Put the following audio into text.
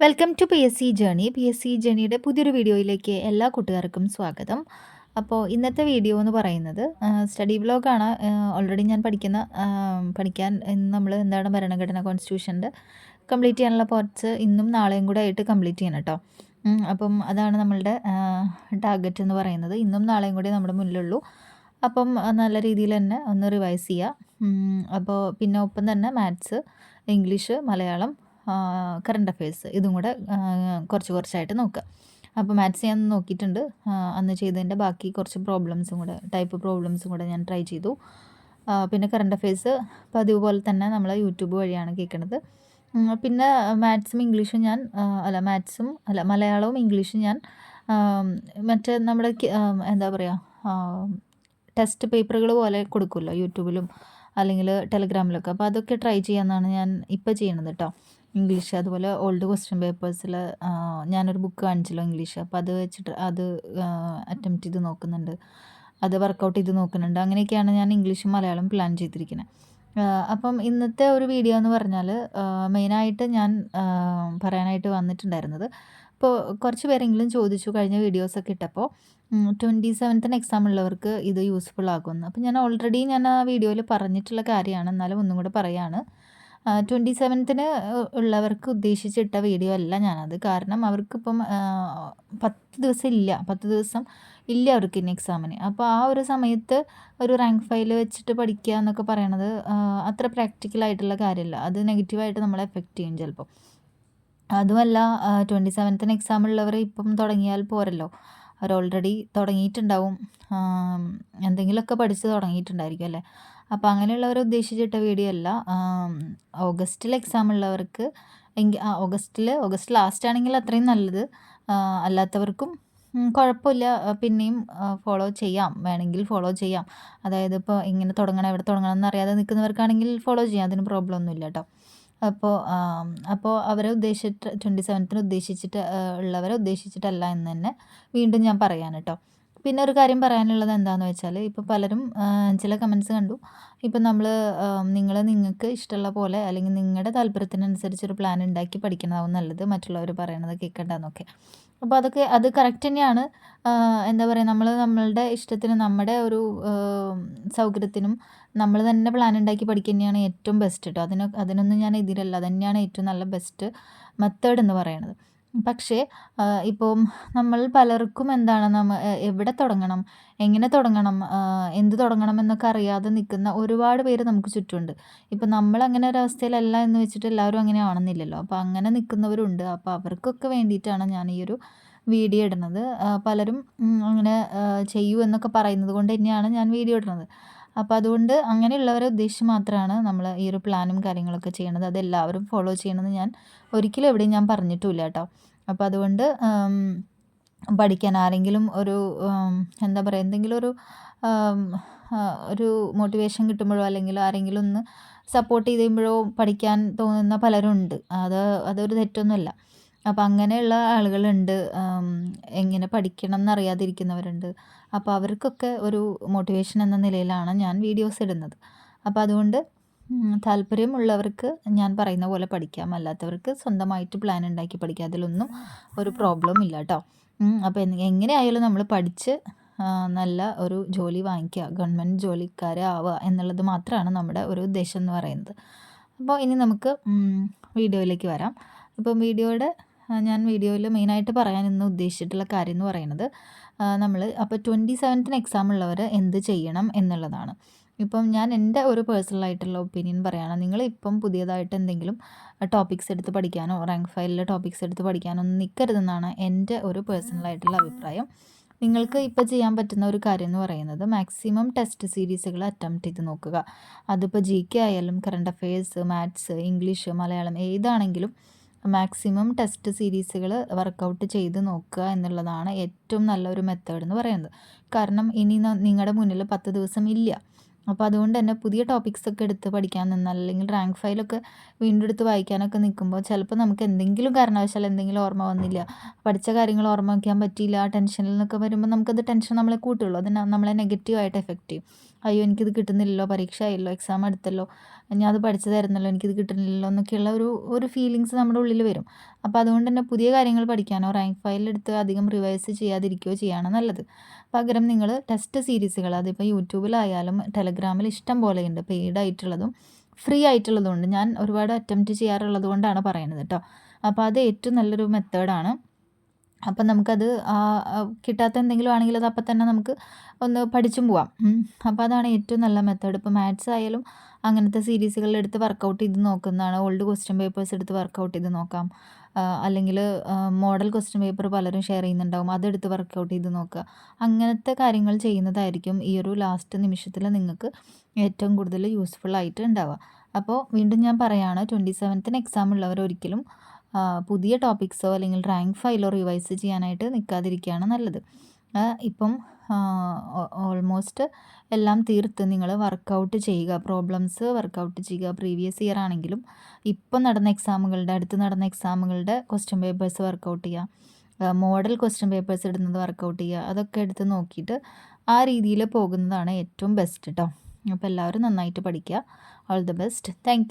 Welcome to P S C journey P S C ജേണിയുടെ പുതിയൊരു വീഡിയോയിലേക്ക് എല്ലാ കൂട്ടുകാർക്കും സ്വാഗതം. അപ്പോൾ ഇന്നത്തെ വീഡിയോ എന്ന് പറയുന്നത് സ്റ്റഡി ബ്ലോഗാണ് ഓൾറെഡി ഞാൻ പഠിക്കുന്ന പഠിക്കാൻ ഇന്ന് നമ്മൾ എന്താണ് ഭരണഘടന കോൺസ്റ്റിറ്റ്യൂഷന്റെ കംപ്ലീറ്റ് ചെയ്യാനുള്ള പോർട്സ് ഇന്നും നാളെയും കൂടെ ആയിട്ട് കംപ്ലീറ്റ് ചെയ്യണം കേട്ടോ അപ്പം അതാണ് നമ്മളുടെ ടാർഗറ്റ് എന്ന് പറയുന്നത്. ഇന്നും നാളെയും കൂടി നമ്മുടെ മുന്നിലുള്ളൂ. അപ്പം നല്ല രീതിയിൽ തന്നെ ഒന്ന് റിവൈസ് ചെയ്യുക അപ്പോൾ പിന്നെ ഒപ്പം തന്നെ maths English Malayalam current affairs ഇതും കൂടെ കുറച്ച് കുറച്ചായിട്ട് നോക്കുക. അപ്പോൾ മാത്സ് ഞാൻ നോക്കിയിട്ടുണ്ട്. അന്ന് ചെയ്തതിന്റെ ബാക്കി കുറച്ച് പ്രോബ്ലംസും കൂടെ ടൈപ്പ് പ്രോബ്ലംസും കൂടെ ഞാൻ ട്രൈ ചെയ്തു. പിന്നെ കറണ്ട് അഫയേഴ്സ് പതിവ് പോലെ തന്നെ നമ്മൾ യൂട്യൂബ് വഴിയാണ് കേൾക്കുന്നത് പിന്നെ മാത്സും ഇംഗ്ലീഷും ഞാൻ അല്ല മാത്സും അല്ല മലയാളവും ഇംഗ്ലീഷും ഞാൻ മറ്റേ നമ്മുടെ എന്താ പറയുക ടെസ്റ്റ് പേപ്പറുകൾ പോലെ കൊടുക്കുമല്ലോ യൂട്യൂബിലും അല്ലെങ്കിൽ ടെലഗ്രാമിലൊക്കെ. അപ്പോൾ അതൊക്കെ ട്രൈ ചെയ്യാമെന്നാണ് ഞാൻ ഇപ്പോൾ ചെയ്യണത് കേട്ടോ ഇംഗ്ലീഷ് അതുപോലെ ഓൾഡ് ക്വസ്റ്റ്യൻ പേപ്പേഴ്സിൽ ഞാനൊരു ബുക്ക് കാണിച്ചല്ലോ ഇംഗ്ലീഷ്. അപ്പോൾ അത് വെച്ചിട്ട് അത് അറ്റംപ്റ്റ് ചെയ്ത് നോക്കുന്നുണ്ട്. അത് വർക്കൗട്ട് ചെയ്ത് നോക്കുന്നുണ്ട്. അങ്ങനെയൊക്കെയാണ് ഞാൻ ഇംഗ്ലീഷും മലയാളം പ്ലാൻ ചെയ്തിരിക്കുന്നത് അപ്പം ഇന്നത്തെ ഒരു വീഡിയോ എന്ന് പറഞ്ഞാൽ മെയിനായിട്ട് ഞാൻ പറയാനായിട്ട് വന്നിട്ടുണ്ടായിരുന്നത്. ഇപ്പോൾ കുറച്ച് പേരെങ്കിലും ചോദിച്ചു കഴിഞ്ഞ വീഡിയോസൊക്കെ ഇട്ടപ്പോൾ ട്വന്റി സെവൻത്തിന് എക്സാം ഉള്ളവർക്ക് ഇത് യൂസ്ഫുൾ ആകുമെന്ന് അപ്പോൾ ഞാൻ ഓൾറെഡി ഞാൻ ആ വീഡിയോയിൽ പറഞ്ഞിട്ടുള്ള കാര്യമാണ്. എന്നാലും ഒന്നും കൂടെ പറയുകയാണ് ട്വന്റി സെവൻത്തിന് ഉള്ളവർക്ക് ഉദ്ദേശിച്ചിട്ട വീഡിയോ അല്ല ഞാനത്. കാരണം അവർക്കിപ്പം പത്ത് ദിവസം ഇല്ല. പത്ത് ദിവസം ഇല്ല അവർക്ക് ഇനി എക്സാമിന് അപ്പോൾ ആ ഒരു സമയത്ത് ഒരു റാങ്ക് ഫയൽ വെച്ചിട്ട് പഠിക്കുക എന്നൊക്കെ പറയണത് അത്ര പ്രാക്ടിക്കലായിട്ടുള്ള കാര്യമല്ല അത് നെഗറ്റീവായിട്ട് നമ്മളെ എഫക്റ്റ് ചെയ്യും ചിലപ്പോൾ അതുമല്ല ട്വന്റി സെവൻത്തിന് എക്സാം ഉള്ളവർ ഇപ്പം തുടങ്ങിയാൽ പോരല്ലോ. അവർ ഓൾറെഡി തുടങ്ങിയിട്ടുണ്ടാവും. എന്തെങ്കിലുമൊക്കെ പഠിച്ച് തുടങ്ങിയിട്ടുണ്ടായിരിക്കും അല്ലേ? അപ്പോൾ അങ്ങനെയുള്ളവരെ ഉദ്ദേശിച്ചിട്ട വീഡിയോ അല്ല. ഓഗസ്റ്റിൽ എക്സാം ഉള്ളവർക്ക് എങ്കിൽ ഓഗസ്റ്റിൽ ഓഗസ്റ്റ് ലാസ്റ്റ് ആണെങ്കിൽ അത്രയും നല്ലത്. അല്ലാത്തവർക്കും കുഴപ്പമില്ല. പിന്നെയും ഫോളോ ചെയ്യാം. വേണമെങ്കിൽ ഫോളോ ചെയ്യാം. അതായത് ഇപ്പോൾ ഇങ്ങനെ തുടങ്ങണം എവിടെ തുടങ്ങണം എന്നറിയാതെ നിൽക്കുന്നവർക്കാണെങ്കിൽ ഫോളോ ചെയ്യാം. അതിന് പ്രോബ്ലം ഒന്നുമില്ല കേട്ടോ. അപ്പോൾ അപ്പോൾ അവരെ ഉദ്ദേശിച്ചിട്ട് ട്വന്റി സെവൻത്തിന് ഉദ്ദേശിച്ചിട്ട് ഉള്ളവരെ ഉദ്ദേശിച്ചിട്ടല്ല എന്ന് തന്നെ വീണ്ടും ഞാൻ പറയാൻ കേട്ടോ. പിന്നെ ഒരു കാര്യം പറയാനുള്ളത് എന്താണെന്ന് വെച്ചാൽ ഇപ്പോൾ പലരും ചില കമൻസ് കണ്ടു. ഇപ്പം നമ്മൾ നിങ്ങൾ നിങ്ങൾക്ക് ഇഷ്ടമുള്ള പോലെ അല്ലെങ്കിൽ നിങ്ങളുടെ താല്പര്യത്തിനനുസരിച്ച് ഒരു പ്ലാൻ ഉണ്ടാക്കി പഠിക്കുന്നതാവും നല്ലത്. മറ്റുള്ളവർ പറയണത് കേൾക്കണ്ടെന്നൊക്കെ അപ്പോൾ അതൊക്കെ അത് കറക്റ്റ് തന്നെയാണ്. എന്താ പറയുക നമ്മൾ നമ്മളുടെ ഇഷ്ടത്തിന് നമ്മുടെ ഒരു സൗകര്യത്തിനും നമ്മൾ തന്നെ പ്ലാൻ ഉണ്ടാക്കി പഠിക്കുക തന്നെയാണ് ഏറ്റവും ബെസ്റ്റ് കേട്ടോ അതിന് അതിനൊന്നും ഞാൻ എതിരല്ല തന്നെയാണ് ഏറ്റവും നല്ല ബെസ്റ്റ് മെത്തേഡ് എന്ന് പറയുന്നത് പക്ഷേ ഇപ്പം നമ്മൾ പലർക്കും എന്താണ് നമ്മ എവിടെ തുടങ്ങണം എങ്ങനെ തുടങ്ങണം എന്ത് തുടങ്ങണം എന്നൊക്കെ അറിയാതെ നിൽക്കുന്ന ഒരുപാട് പേര് നമുക്ക് ചുറ്റുമുണ്ട്. ഇപ്പം നമ്മൾ അങ്ങനെ ഒരു അവസ്ഥയിലല്ല എന്ന് വെച്ചിട്ട് എല്ലാവരും അങ്ങനെ ആണെന്നില്ലല്ലോ. അപ്പോൾ അങ്ങനെ നിൽക്കുന്നവരുണ്ട്. അപ്പോൾ അവർക്കൊക്കെ വേണ്ടിയിട്ടാണ് ഞാൻ ഈ ഒരു വീഡിയോ ഇടുന്നത്. പലരും അങ്ങനെ ചെയ്യൂ എന്നൊക്കെ പറയുന്നത് കൊണ്ട് തന്നെയാണ് ഞാൻ വീഡിയോ ഇടുന്നത്. അപ്പോൾ അതുകൊണ്ട് അങ്ങനെയുള്ളവരെ ഉദ്ദേശിച്ച് മാത്രമാണ് നമ്മൾ ഈ ഒരു പ്ലാനും കാര്യങ്ങളൊക്കെ ചെയ്യണത്. അത് എല്ലാവരും ഫോളോ ചെയ്യണമെന്ന് ഞാൻ ഒരിക്കലും എവിടെയും ഞാൻ പറഞ്ഞിട്ടുമില്ല കേട്ടോ. അപ്പോൾ അതുകൊണ്ട് പഠിക്കാൻ ആരെങ്കിലും ഒരു എന്താ പറയുക എന്തെങ്കിലും ഒരു ഒരു മോട്ടിവേഷൻ കിട്ടുമ്പോഴോ അല്ലെങ്കിൽ ആരെങ്കിലും ഒന്ന് സപ്പോർട്ട് ചെയ്ത് കഴിയുമ്പോഴോ പഠിക്കാൻ തോന്നുന്ന പലരും ഉണ്ട് അത് അതൊരു തെറ്റൊന്നുമല്ല. അപ്പോൾ അങ്ങനെയുള്ള ആളുകളുണ്ട്. എങ്ങനെ പഠിക്കണം എന്നറിയാതിരിക്കുന്നവരുണ്ട് അപ്പോൾ അവർക്കൊക്കെ ഒരു മോട്ടിവേഷൻ എന്ന നിലയിലാണ് ഞാൻ വീഡിയോസ് ഇടുന്നത്. അപ്പോൾ അതുകൊണ്ട് താല്പര്യമുള്ളവർക്ക് ഞാൻ പറയുന്ന പോലെ പഠിക്കാം. അല്ലാത്തവർക്ക് സ്വന്തമായിട്ട് പ്ലാൻ ഉണ്ടാക്കി പഠിക്കാം. അതിലൊന്നും ഒരു പ്രോബ്ലം ഇല്ല കേട്ടോ അപ്പോൾ എങ്ങനെയായാലും നമ്മൾ പഠിച്ച് നല്ല ഒരു ജോലി വാങ്ങിക്കുക. ഗവൺമെന്റ് ജോലിക്കാരാവുക എന്നുള്ളത് മാത്രമാണ് നമ്മുടെ ഒരു ഉദ്ദേശം എന്ന് പറയുന്നത്. അപ്പോൾ ഇനി നമുക്ക് വീഡിയോയിലേക്ക് വരാം. ഇപ്പം വീഡിയോയുടെ ഞാൻ വീഡിയോയിൽ മെയിനായിട്ട് പറയാൻ ഇന്ന് ഉദ്ദേശിച്ചിട്ടുള്ള കാര്യം എന്ന് പറയുന്നത് നമ്മൾ അപ്പോൾ ട്വന്റി സെവൻത്തിന് എക്സാം ഉള്ളവർ എന്ത് ചെയ്യണം എന്നുള്ളതാണ്. ഇപ്പം ഞാൻ എന്റെ ഒരു പേഴ്സണൽ ആയിട്ടുള്ള ഒപ്പീനിയൻ പറയുകയാണ് നിങ്ങൾ ഇപ്പം പുതിയതായിട്ട് എന്തെങ്കിലും ടോപ്പിക്സ് എടുത്ത് പഠിക്കാനോ റാങ്ക് ഫയലിലെ ടോപ്പിക്സ് എടുത്ത് പഠിക്കാനോ ഒന്നും നിൽക്കരുതെന്നാണ് എന്റെ ഒരു പേഴ്സണൽ ആയിട്ടുള്ള അഭിപ്രായം. നിങ്ങൾക്ക് ഇപ്പോൾ ചെയ്യാൻ പറ്റുന്ന ഒരു കാര്യം എന്ന് പറയുന്നത് മാക്സിമം ടെസ്റ്റ് സീരീസുകൾ അറ്റംപ്റ്റ് ചെയ്ത് നോക്കുക. അതിപ്പോൾ ജി കെ ആയാലും current affairs maths English Malayalam ഏതാണെങ്കിലും മാക്സിമം ടെസ്റ്റ് സീരീസുകൾ വർക്കൗട്ട് ചെയ്ത് നോക്കുക എന്നുള്ളതാണ് ഏറ്റവും നല്ലൊരു മെത്തേഡ് എന്ന് പറയുന്നത്. കാരണം ഇനി നിങ്ങളുടെ മുന്നിൽ പത്ത് ദിവസം ഇല്ല. അപ്പോൾ അതുകൊണ്ട് തന്നെ പുതിയ ടോപ്പിക്സ് ഒക്കെ എടുത്ത് പഠിക്കാൻ നിന്നാൽ അല്ലെങ്കിൽ റാങ്ക് ഫയലൊക്കെ വീണ്ടും എടുത്ത് വായിക്കാനൊക്കെ നിൽക്കുമ്പോൾ ചിലപ്പോൾ നമുക്ക് എന്തെങ്കിലും കാരണവശാൽ എന്തെങ്കിലും ഓർമ്മ വന്നില്ല. പഠിച്ച കാര്യങ്ങൾ ഓർമ്മ വയ്ക്കാൻ പറ്റിയില്ല ആ ടെൻഷനിൽ നിന്നൊക്കെ വരുമ്പോൾ നമുക്കത് ടെൻഷൻ നമ്മളെ കൂട്ടുള്ളൂ. അത് നമ്മളെ നെഗറ്റീവായിട്ട് എഫക്റ്റ് ചെയ്യും. അയ്യോ എനിക്കിത് കിട്ടുന്നില്ലല്ലോ പരീക്ഷ ആയല്ലോ എക്സാം അടുത്തല്ലോ ഞാൻ അത് പഠിച്ചതായിരുന്നല്ലോ എനിക്കിത് കിട്ടുന്നില്ലല്ലോ എന്നൊക്കെയുള്ള ഒരു ഒരു ഫീലിങ്സ് നമ്മുടെ ഉള്ളിൽ വരും. അപ്പോൾ അതുകൊണ്ട് തന്നെ പുതിയ കാര്യങ്ങൾ പഠിക്കാനോ റാങ്ക് ഫയലെടുത്ത് അധികം റിവൈസ് ചെയ്യാതിരിക്കുകയോ ചെയ്യുകയാണ് നല്ലത്. പകരം നിങ്ങൾ ടെസ്റ്റ് സീരീസുകൾ അതിപ്പോൾ യൂട്യൂബിലായാലും ടെലഗ്രാമിൽ ഇഷ്ടം പോലെയുണ്ട് പെയ്ഡ് ആയിട്ടുള്ളതും ഫ്രീ ആയിട്ടുള്ളതുകൊണ്ട് ഞാൻ ഒരുപാട് അറ്റംപ്റ്റ് ചെയ്യാറുള്ളത് കൊണ്ടാണ് പറയുന്നത് കേട്ടോ. അപ്പോൾ അത് ഏറ്റവും നല്ലൊരു മെത്തേഡാണ് അപ്പം നമുക്കത് കിട്ടാത്ത എന്തെങ്കിലും ആണെങ്കിൽ അത് അപ്പം തന്നെ നമുക്ക് ഒന്ന് പഠിച്ചും പോവാം. അപ്പം അതാണ് ഏറ്റവും നല്ല മെത്തേഡ് ഇപ്പോൾ മാത്സ് ആയാലും അങ്ങനത്തെ സീരീസുകളെടുത്ത് വർക്കൗട്ട് ചെയ്ത് നോക്കുന്നതാണ്. ഓൾഡ് ക്വസ്റ്റ്യൻ പേപ്പേഴ്സ് എടുത്ത് വർക്കൗട്ട് ചെയ്ത് നോക്കാം. അല്ലെങ്കിൽ മോഡൽ ക്വസ്റ്റ്യൻ പേപ്പർ പലരും ഷെയർ ചെയ്യുന്നുണ്ടാവും. അതെടുത്ത് വർക്കൗട്ട് ചെയ്ത് നോക്കുക. അങ്ങനത്തെ കാര്യങ്ങൾ ചെയ്യുന്നതായിരിക്കും ഈ ഒരു ലാസ്റ്റ് നിമിഷത്തിൽ നിങ്ങൾക്ക് ഏറ്റവും കൂടുതൽ യൂസ്ഫുൾ ആയിട്ട് ഉണ്ടാവുക. അപ്പോൾ വീണ്ടും ഞാൻ പറയുകയാണ് ട്വന്റി സെവൻത്തിന് എക്സാം ഉള്ളവർ ഒരിക്കലും പുതിയ ടോപ്പിക്സോ അല്ലെങ്കിൽ റാങ്ക് ഫയലോ റിവൈസ് ചെയ്യാനായിട്ട് നിൽക്കാതിരിക്കുകയാണ് നല്ലത്. ഇപ്പം ഓൾമോസ്റ്റ് എല്ലാം തീർത്ത് നിങ്ങൾ വർക്കൗട്ട് ചെയ്യുക. പ്രോബ്ലംസ് വർക്കൗട്ട് ചെയ്യുക പ്രീവിയസ് ഇയർ ആണെങ്കിലും ഇപ്പം നടന്ന എക്സാമുകളുടെ അടുത്ത് നടന്ന എക്സാമുകളുടെ ക്വസ്റ്റ്യൻ പേപ്പേഴ്സ് വർക്കൗട്ട് ചെയ്യുക. മോഡൽ ക്വസ്റ്റ്യൻ പേപ്പേഴ്സ് ഇടുന്നത് വർക്കൗട്ട് ചെയ്യുക. അതൊക്കെ എടുത്ത് നോക്കിയിട്ട് ആ രീതിയിൽ പോകുന്നതാണ് ഏറ്റവും ബെസ്റ്റ് കേട്ടോ അപ്പോൾ എല്ലാവരും നന്നായിട്ട് പഠിക്കുക. All the best. താങ്ക്